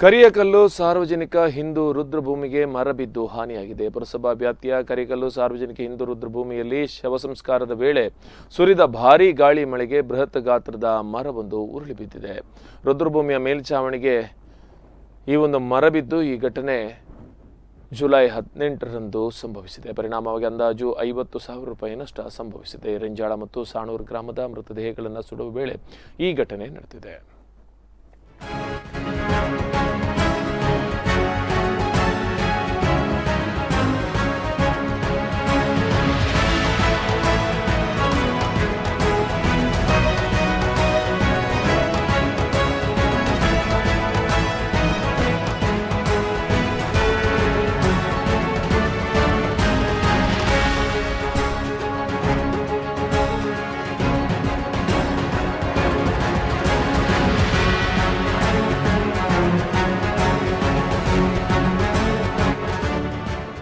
ಕರಿಯಕಲ್ಲು ಸಾರ್ವಜನಿಕ ಹಿಂದೂ ರುದ್ರಭೂಮಿಗೆ ಮರ ಬಿದ್ದು ಹಾನಿಯಾಗಿದೆ. ಪುರಸಭಾ ವ್ಯಾಪ್ತಿಯ ಕರಿಕಲ್ಲು ಸಾರ್ವಜನಿಕ ಹಿಂದೂ ರುದ್ರಭೂಮಿಯಲ್ಲಿ ಶವ ಸಂಸ್ಕಾರದ ವೇಳೆ ಸುರಿದ ಭಾರೀ ಗಾಳಿ ಮಳೆಗೆ ಬೃಹತ್ ಗಾತ್ರದ ಮರವೊಂದು ಉರುಳಿ ಬಿದ್ದಿದೆ. ರುದ್ರಭೂಮಿಯ ಮೇಲ್ಛಾವಣಿಗೆ ಈ ಒಂದು ಮರ ಬಿದ್ದು ಈ ಘಟನೆ ಜುಲೈ ಹದಿನೆಂಟರಂದು ಸಂಭವಿಸಿದೆ. ಪರಿಣಾಮವಾಗಿ ಅಂದಾಜು ಐವತ್ತು ಸಾವಿರ ರೂಪಾಯಿ ನಷ್ಟ ಸಂಭವಿಸಿದೆ. ರೆಂಜಾಳ ಮತ್ತು ಸಾಣೂರು ಗ್ರಾಮದ ಮೃತದೇಹಗಳನ್ನು ಸುಡುವ ವೇಳೆ ಈ ಘಟನೆ ನಡೆದಿದೆ.